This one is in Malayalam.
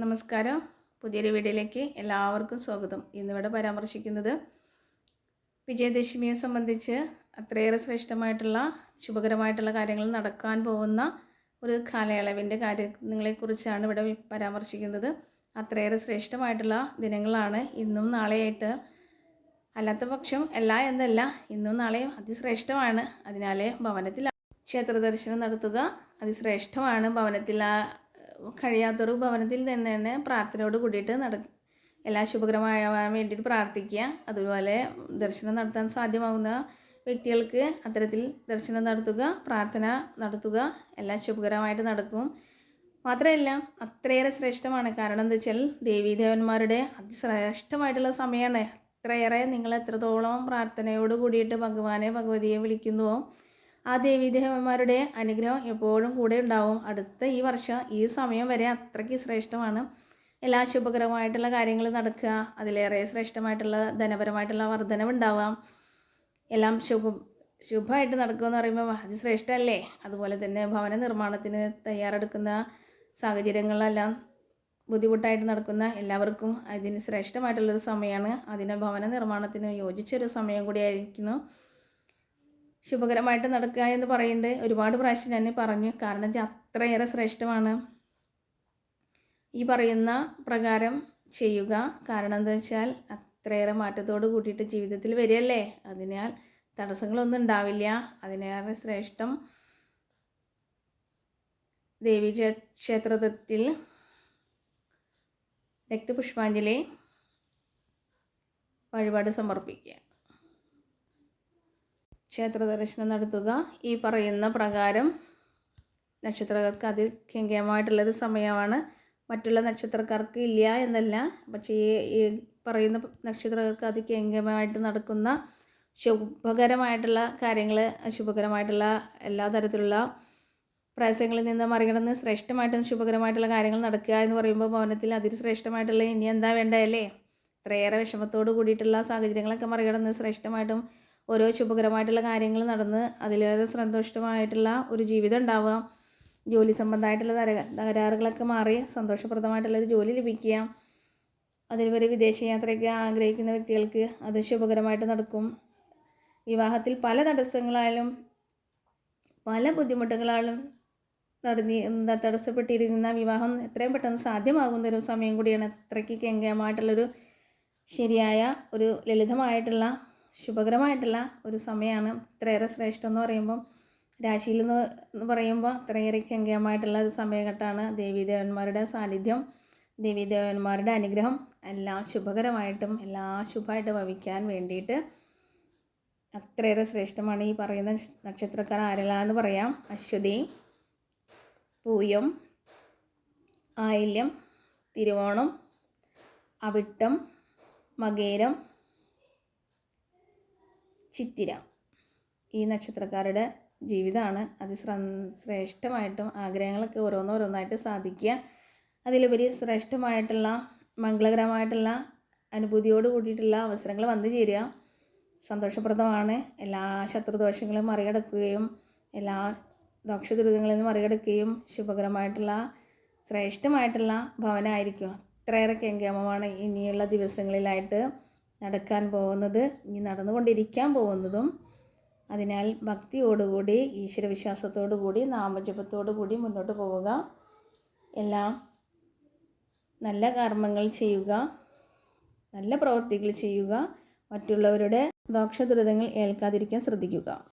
നമസ്കാരം. പുതിയൊരു വീഡിയോയിലേക്ക് എല്ലാവർക്കും സ്വാഗതം. ഇന്നിവിടെ പരാമർശിക്കുന്നത് വിജയദശമിയെ സംബന്ധിച്ച് അത്രയേറെ ശ്രേഷ്ഠമായിട്ടുള്ള ശുഭകരമായിട്ടുള്ള കാര്യങ്ങൾ നടക്കാൻ പോകുന്ന ഒരു കാലയളവിന്റെ കാര്യങ്ങളെക്കുറിച്ചാണ് ഇവിടെ പരാമർശിക്കുന്നത്. അത്രയേറെ ശ്രേഷ്ഠമായിട്ടുള്ള ദിനങ്ങളാണ് ഇന്നും നാളെയായിട്ട്. അല്ലാത്ത പക്ഷം എല്ലാ എന്നല്ല ഇന്നും നാളെയും അതിശ്രേഷ്ഠമാണ്. അതിനാൽ ഭവനത്തിൽ ക്ഷേത്ര ദർശനം നടത്തുക അതിശ്രേഷ്ഠമാണ്. ഭവനത്തിൽ കഴിയാത്തൊരു ഭവനത്തിൽ നിന്ന് തന്നെ പ്രാർത്ഥനയോട് കൂടിയിട്ട് നട എല്ലാ ശുഭകരമാകാൻ വേണ്ടിയിട്ട് പ്രാർത്ഥിക്കുക. അതുപോലെ ദർശനം നടത്താൻ സാധ്യമാകുന്ന വ്യക്തികൾക്ക് അത്തരത്തിൽ ദർശനം നടത്തുക പ്രാർത്ഥന നടത്തുക എല്ലാം ശുഭകരമായിട്ട് നടക്കും. മാത്രമല്ല അത്രയേറെ ശ്രേഷ്ഠമാണ്. കാരണം എന്താ വെച്ചാൽ ദേവീദേവന്മാരുടെ അതിശ്രേഷ്ഠമായിട്ടുള്ള സമയമാണ്. അത്രയേറെ നിങ്ങൾ എത്രത്തോളം പ്രാർത്ഥനയോട് കൂടിയിട്ട് ഭഗവാനെ ഭഗവതിയെ വിളിക്കുന്നുവോ ആ ദേവീദേവന്മാരുടെ അനുഗ്രഹം എപ്പോഴും കൂടെ ഉണ്ടാവും. അടുത്ത ഈ വർഷം ഈ സമയം വരെ അത്രയ്ക്ക് ശ്രേഷ്ഠമാണ്. എല്ലാ ശുഭകരമായിട്ടുള്ള കാര്യങ്ങൾ നടക്കുക. അതിലേറെ ശ്രേഷ്ഠമായിട്ടുള്ള ധനപരമായിട്ടുള്ള വർധനവുണ്ടാവുക എല്ലാം ശുഭ ശുഭമായിട്ട് നടക്കുമെന്ന് പറയുമ്പോൾ അത് ശ്രേഷ്ഠമല്ലേ? അതുപോലെ തന്നെ ഭവന നിർമ്മാണത്തിന് തയ്യാറെടുക്കുന്ന സാഹചര്യങ്ങളെല്ലാം ബുദ്ധിമുട്ടായിട്ട് നടക്കുന്ന എല്ലാവർക്കും അതിന് ശ്രേഷ്ഠമായിട്ടുള്ളൊരു സമയമാണ്. അതിന് ഭവന നിർമ്മാണത്തിന് യോജിച്ചൊരു സമയം കൂടിയായിരിക്കുന്നു ശുഭകരമായിട്ട് നടക്കുക എന്ന് പറയുന്നത് ഒരുപാട് പ്രാവശ്യം ഞാൻ പറഞ്ഞു. കാരണം അത്രയേറെ ശ്രേഷ്ഠമാണ്. ഈ പറയുന്ന പ്രകാരം ചെയ്യുക. കാരണം എന്താ വെച്ചാൽ അത്രയേറെ മാറ്റത്തോട് കൂട്ടിയിട്ട് ജീവിതത്തിൽ വരികയല്ലേ? അതിനാൽ തടസ്സങ്ങളൊന്നും ഉണ്ടാവില്ല. അതിനേറെ ശ്രേഷ്ഠം ദേവി ക്ഷേത്രത്തിൽ രക്തപുഷ്പാഞ്ജലി വഴിപാട് സമർപ്പിക്കുക. ക്ഷേത്ര ദർശനം നടത്തുക. ഈ പറയുന്ന പ്രകാരം നക്ഷത്രക്കാർക്ക് അതികേന്ദ്രമായിട്ടുള്ളൊരു സമയമാണ്. മറ്റുള്ള നക്ഷത്രക്കാർക്ക് ഇല്ല എന്നല്ല. പക്ഷേ ഈ പറയുന്ന നക്ഷത്രക്കാർക്ക് അതികേന്ദ്രമായിട്ട് നടക്കുന്ന ശുഭകരമായിട്ടുള്ള കാര്യങ്ങൾ ശുഭകരമായിട്ടുള്ള എല്ലാ തരത്തിലുള്ള പ്രയാസങ്ങളിൽ നിന്ന് മറികടന്ന് ശ്രേഷ്ഠമായിട്ടും ശുഭകരമായിട്ടുള്ള കാര്യങ്ങൾ നടക്കുക എന്ന് പറയുമ്പോൾ ഭവനത്തിൽ അതിശ്രേഷ്ഠമായിട്ടുള്ള ഇനി എന്താ വേണ്ടതല്ലേ? ഇത്രയേറെ വിഷമത്തോട് കൂടിയിട്ടുള്ള സാഹചര്യങ്ങളൊക്കെ മറികടന്ന് ശ്രേഷ്ഠമായിട്ടും ഓരോ ശുഭകരമായിട്ടുള്ള കാര്യങ്ങൾ നടന്ന് അതിലേറെ സന്തോഷമായിട്ടുള്ള ഒരു ജീവിതം ഉണ്ടാവുക. ജോലി സംബന്ധമായിട്ടുള്ള തര തകരാറുകളൊക്കെ മാറി സന്തോഷപ്രദമായിട്ടുള്ളൊരു ജോലി ലഭിക്കുക. അതിലുപരി വിദേശയാത്രയൊക്കെ ആഗ്രഹിക്കുന്ന വ്യക്തികൾക്ക് അത് ശുഭകരമായിട്ട് നടക്കും. വിവാഹത്തിൽ പല തടസ്സങ്ങളായാലും പല ബുദ്ധിമുട്ടുകളാലും നടന്നി തടസ്സപ്പെട്ടിരിക്കുന്ന വിവാഹം എത്രയും പെട്ടെന്ന് സാധ്യമാകുന്ന ഒരു സമയം കൂടിയാണ്. അത്രയ്ക്ക് കെങ്കയമായിട്ടുള്ളൊരു ശരിയായ ഒരു ലളിതമായിട്ടുള്ള ശുഭകരമായിട്ടുള്ള ഒരു സമയമാണ്. ഇത്രയേറെ ശ്രേഷ്ഠം എന്ന് പറയുമ്പം രാശിയിൽ എന്ന് പറയുമ്പോൾ അത്രയേറെ കെങ്കയമായിട്ടുള്ള ഒരു സമയഘട്ടമാണ്. ദേവീദേവന്മാരുടെ സാന്നിധ്യം ദേവീദേവന്മാരുടെ അനുഗ്രഹം എല്ലാം ശുഭകരമായിട്ടും എല്ലാ ശുഭമായിട്ട് ഭവിക്കാൻ വേണ്ടിയിട്ട് അത്രയേറെ ശ്രേഷ്ഠമാണ് ഈ പറയുന്ന നക്ഷത്രക്കാർ ആരെല്ലാം എന്ന് പറയാം. അശ്വതി പൂയം ആയില്യം തിരുവോണം അവിട്ടം മകേരം ചിത്തിര. ഈ നക്ഷത്രക്കാരുടെ ജീവിതമാണ് അത് ശ്രേഷ്ഠമായിട്ടും ആഗ്രഹങ്ങളൊക്കെ ഓരോന്നോരോന്നായിട്ട് സാധിക്കുക. അതിലുപരി ശ്രേഷ്ഠമായിട്ടുള്ള മംഗളകരമായിട്ടുള്ള അനുഭൂതിയോട് കൂടിയിട്ടുള്ള അവസരങ്ങൾ വന്നു ചേരുക. സന്തോഷപ്രദമാണ്. എല്ലാ ശത്രുദോഷങ്ങളും മറികടക്കുകയും എല്ലാ ദോഷദുരിതങ്ങളിൽ മറികടക്കുകയും ശുഭകരമായിട്ടുള്ള ശ്രേഷ്ഠമായിട്ടുള്ള ഭവനമായിരിക്കും അത്രയേറെ കെങ്കേമമാണ് ഇനിയുള്ള ദിവസങ്ങളിലായിട്ട്. നടക്കാൻ പോകുന്നത് ഇനി നടന്നുകൊണ്ടിരിക്കാൻ പോകുന്നതും അതിനാൽ ഭക്തിയോടുകൂടി ഈശ്വരവിശ്വാസത്തോടുകൂടി നാമജപത്തോടുകൂടി മുന്നോട്ട് പോവുക. എല്ലാം നല്ല കർമ്മങ്ങൾ ചെയ്യുക നല്ല പ്രവൃത്തികൾ ചെയ്യുക മറ്റുള്ളവരുടെ ദോഷദുരിതങ്ങൾ ഏൽക്കാതിരിക്കാൻ ശ്രദ്ധിക്കുക.